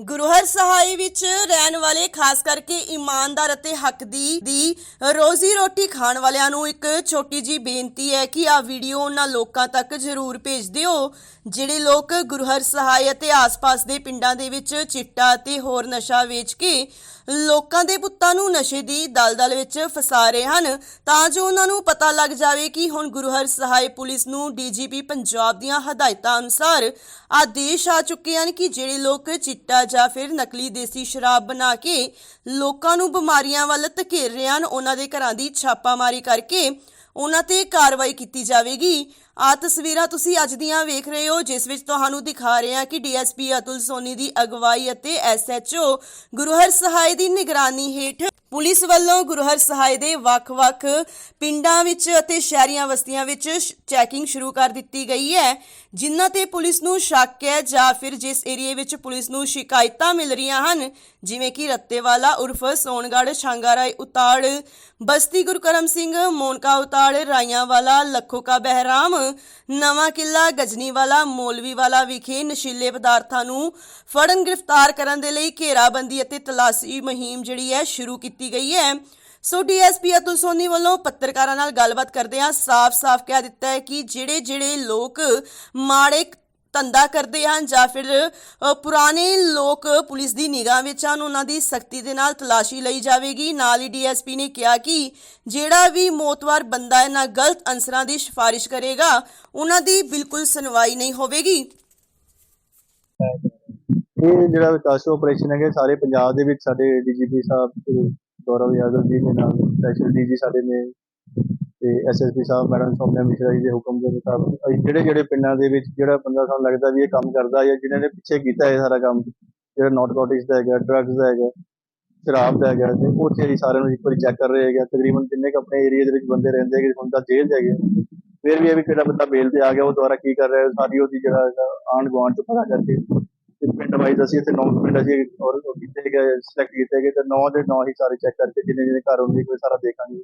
ਗੁਰੂਹਰ ਸਹਾਈ ਵਿੱਚ ਰਹਿਣ ਵਾਲੇ, ਖਾਸ ਕਰਕੇ ਇਮਾਨਦਾਰ ਅਤੇ ਹੱਕ ਦੀ ਦੀ ਰੋਜ਼ੀ ਰੋਟੀ ਖਾਣ ਵਾਲਿਆਂ ਨੂੰ ਇੱਕ ਛੋਟੀ ਜੀ ਬੇਨਤੀ ਹੈ ਕਿ ਆਹ ਵੀਡੀਓ ਉਹਨਾਂ ਲੋਕਾਂ ਤੱਕ ਜ਼ਰੂਰ ਭੇਜ ਦਿਓ, ਜਿਹੜੇ ਲੋਕ ਗੁਰੂਹਰ ਸਹਾਈ ਅਤੇ ਆਸ-ਪਾਸ ਦੇ ਪਿੰਡਾਂ ਦੇ ਵਿੱਚ ਚਿੱਟਾ ਅਤੇ ਹੋਰ ਨਸ਼ਾ ਵੇਚ ਕੇ ਲੋਕਾਂ ਦੇ ਪੁੱਤਾਂ ਨੂੰ ਨਸ਼ੇ ਦੀ ਦਲਦਲ ਵਿੱਚ ਫਸਾ ਰਹੇ ਹਨ, ਤਾਂ ਜੋ ਉਹਨਾਂ ਨੂੰ ਪਤਾ ਲੱਗ ਜਾਵੇ ਕਿ ਹੁਣ ਗੁਰੂਹਰ ਸਹਾਈ ਪੁਲਿਸ ਨੂੰ ਡੀਜੀਪੀ ਪੰਜਾਬ ਦੀਆਂ ਹਦਾਇਤਾਂ ਅਨੁਸਾਰ ਆਦੇਸ਼ ਆ ਚੁੱਕੇ ਹਨ ਕਿ ਜਿਹੜੇ ਲੋਕ ਚਿੱਟਾ ਜਾਂ ਫਿਰ ਨਕਲੀ ਦੇਸੀ ਸ਼ਰਾਬ ਬਣਾ ਕੇ ਲੋਕਾਂ ਨੂੰ ਬਿਮਾਰੀਆਂ ਵੱਲ ਧਕੇਲ ਰਹੇ ਹਨ। ਉਹਨਾਂ ਦੇ ਘਰਾਂ ਦੀ ਛਾਪਾਮਾਰੀ ਕਰਕੇ ਉਹਨਾਂ ਤੇ ਕਾਰਵਾਈ ਕੀਤੀ ਜਾਵੇਗੀ। ਆ ਤਸਵੀਰਾਂ ਤੁਸੀਂ ਅੱਜ ਦੀਆਂ ਵੇਖ ਰਹੇ ਹੋ, ਜਿਸ ਵਿੱਚ ਤੁਹਾਨੂੰ ਦਿਖਾ ਰਹੇ ਹਾਂ ਕਿ ਡੀਐਸਪੀ ਅਤੁਲ ਸੋਨੀ ਦੀ ਅਗਵਾਈ ਅਤੇ ਐਸਐਚਓ ਗੁਰੂਹਰ ਸਹਾਇ ਦੀ ਨਿਗਰਾਨੀ ਹੇਠ ਪੁਲਿਸ ਵੱਲੋਂ ਗੁਰੂਹਰ ਸਹਾਇ ਦੇ ਵੱਖ-ਵੱਖ ਪਿੰਡਾਂ ਵਿੱਚ ਅਤੇ ਸ਼ਹਿਰੀਆਂ ਬਸਤੀਆਂ ਵਿੱਚ ਚੈਕਿੰਗ ਸ਼ੁਰੂ ਕਰ ਦਿੱਤੀ ਗਈ ਹੈ, ਜਿਨ੍ਹਾਂ ਤੇ ਪੁਲਿਸ ਨੂੰ ਸ਼ੱਕ ਹੈ ਜਾਂ ਫਿਰ ਜਿਸ ਏਰੀਏ ਵਿੱਚ ਪੁਲਿਸ ਨੂੰ ਸ਼ਿਕਾਇਤਾਂ ਮਿਲ ਰਹੀਆਂ ਹਨ, ਜਿਵੇਂ ਕਿ ਰੱਤੇਵਾਲਾ ਉਰਫ ਸੋਨਗੜ੍ਹ ਛਾਂਗਾਰਾਏ ਉਤਾੜ, ਬਸਤੀ ਗੁਰਕਰਮ ਸਿੰਘ, ਮੋਨਕਾ ਉਤਾੜ, ਰਾਈਆਂਵਾਲਾ, ਲੱਖੋਕਾ ਬਹਿਰਾਮ ਨਵਾਂ ਕਿਲਾ ਗਜਨੀਵਾਲਾ ਮੌਲਵੀਵਾਲਾ ਵਿਖੇ ਨਸ਼ੀਲੇ ਪਦਾਰਥਾਂ ਨੂੰ ਫੜਨ, ਗ੍ਰਿਫਤਾਰ ਕਰਨ ਦੇ ਲਈ ਘੇਰਾਬੰਦੀ ਅਤੇ ਤਲਾਸ਼ੀ ਮੁਹਿੰਮ ਜਿਹੜੀ ਹੈ ਸ਼ੁਰੂ ਕੀਤੀ ਗਈ ਹੈ। ਸੋ ਡੀਐਸਪੀ ਅਤੁਲ ਸੋਨੀ ਵੱਲੋਂ ਪੱਤਰਕਾਰਾਂ ਨਾਲ ਗੱਲਬਾਤ ਕਰਦਿਆਂ ਸਾਫ਼-ਸਾਫ਼ ਕਹਿ ਦਿੱਤਾ ਹੈ ਕਿ ਜਿਹੜੇ ਜਿਹੜੇ ਲੋਕ ਮਾੜੇ ਧੰਦਾ ਕਰਦੇ ਹਨ ਜਾਂ ਫਿਰ ਪੁਰਾਣੇ ਲੋਕ ਪੁਲਿਸ ਦੀ ਨਿਗਾਹ ਵਿੱਚ ਹਨ, ਉਹਨਾਂ ਦੀ ਸਖਤੀ ਦੇ ਨਾਲ ਤਲਾਸ਼ੀ ਲਈ ਜਾਵੇਗੀ। ਨਾਲ ਹੀ ਡੀਐਸਪੀ ਨੇ ਕਿਹਾ ਕਿ ਜਿਹੜਾ ਵੀ ਮੋਤਵਾਰ ਬੰਦਾ ਇਹਨਾਂ ਗਲਤ ਅਨਸਰਾਂ ਦੀ ਸਿਫਾਰਿਸ਼ ਕਰੇਗਾ, ਉਹਨਾਂ ਦੀ ਬਿਲਕੁਲ ਸੁਣਵਾਈ ਨਹੀਂ ਹੋਵੇਗੀ। ਇਹ ਜਿਹੜਾ ਵਿਕਾਸ ਆਪਰੇਸ਼ਨ ਹੈਗੇ, ਸਾਰੇ ਪੰਜਾਬ ਦੇ ਵਿੱਚ ਸਾਡੇ ਡੀਜੀਪੀ ਸਾਹਿਬ ਗੌਰਵ ਯਾਦਵ ਜੀ ਦੇ ਨਾਲ ਸਪੈਸ਼ਲ ਡੀਜੀ ਸਾਡੇ ਨੇ ਤੇ ਐਸਐਸਪੀ ਸਾਹਿਬ ਮੈਡਮ ਸੋਮਿਆ ਮਿਸ਼ਰਾ ਜੀ ਦੇ ਹੁਕਮ ਦੇ ਮੁਤਾਬਕ ਅਸੀਂ ਜਿਹੜੇ ਜਿਹੜੇ ਪਿੰਡਾਂ ਦੇ ਵਿੱਚ ਜਿਹੜਾ ਬੰਦਾ ਸਾਨੂੰ ਲੱਗਦਾ ਵੀ ਇਹ ਕੰਮ ਕਰਦਾ ਜਾਂ ਜਿਨ੍ਹਾਂ ਨੇ ਪਿੱਛੇ ਕੀਤਾ ਇਹ ਸਾਰਾ ਕੰਮ ਜਿਹੜਾ ਨਾਰਕੋਟਿਕਸ ਦਾ ਹੈਗਾ ਡਰੱਗਸ ਦਾ ਹੈਗਾ ਸ਼ਰਾਬ ਦਾ ਹੈਗਾ ਤੇ ਉੱਥੇ ਅਸੀਂ ਸਾਰਿਆਂ ਨੂੰ ਇੱਕ ਵਾਰੀ ਚੈੱਕ ਕਰ ਰਹੇ ਹੈਗੇ ਤਕਰੀਬਨ ਕਿੰਨੇ ਕੁ ਆਪਣੇ ਏਰੀਆ ਦੇ ਵਿੱਚ ਬੰਦੇ ਰਹਿੰਦੇ ਹੈਗੇ ਹੁਣ ਤਾਂ ਜੇਲ੍ਹ 'ਚ ਹੈਗੇ ਫਿਰ ਵੀ ਇਹ ਵੀ ਕਿਹੜਾ ਬੰਦਾ ਬੇਲ ਤੇ ਆ ਗਿਆ ਉਹ ਦੁਆਰਾ ਕੀ ਕਰ ਰਿਹਾ ਹੈ, ਸਾਰੀ ਉਹਦੀ ਜਿਹੜਾ ਹੈਗਾ ਆਂਢ ਗੁਆਂਢ ਚ ਪਤਾ ਕਰਕੇ ਤੇ ਪਿੰਡ ਵਾਈਜ਼ ਅਸੀਂ ਇੱਥੇ ਨੌ ਪਿੰਡ ਅਸੀਂ ਔਰ ਕੀਤੇ ਗਏ ਸਿਲੈਕਟ ਕੀਤੇ ਗਏ ਤੇ ਨੌ ਦੇ ਨੌ ਹੀ ਸਾਰੇ ਚੈੱਕ ਕਰਕੇ ਜਿੰਨੇ ਜਿੰਨੇ ਘਰ ਹੁੰਦੇ ਕੋਈ ਸਾਰਾ ਦੇਖਾਂਗੇ।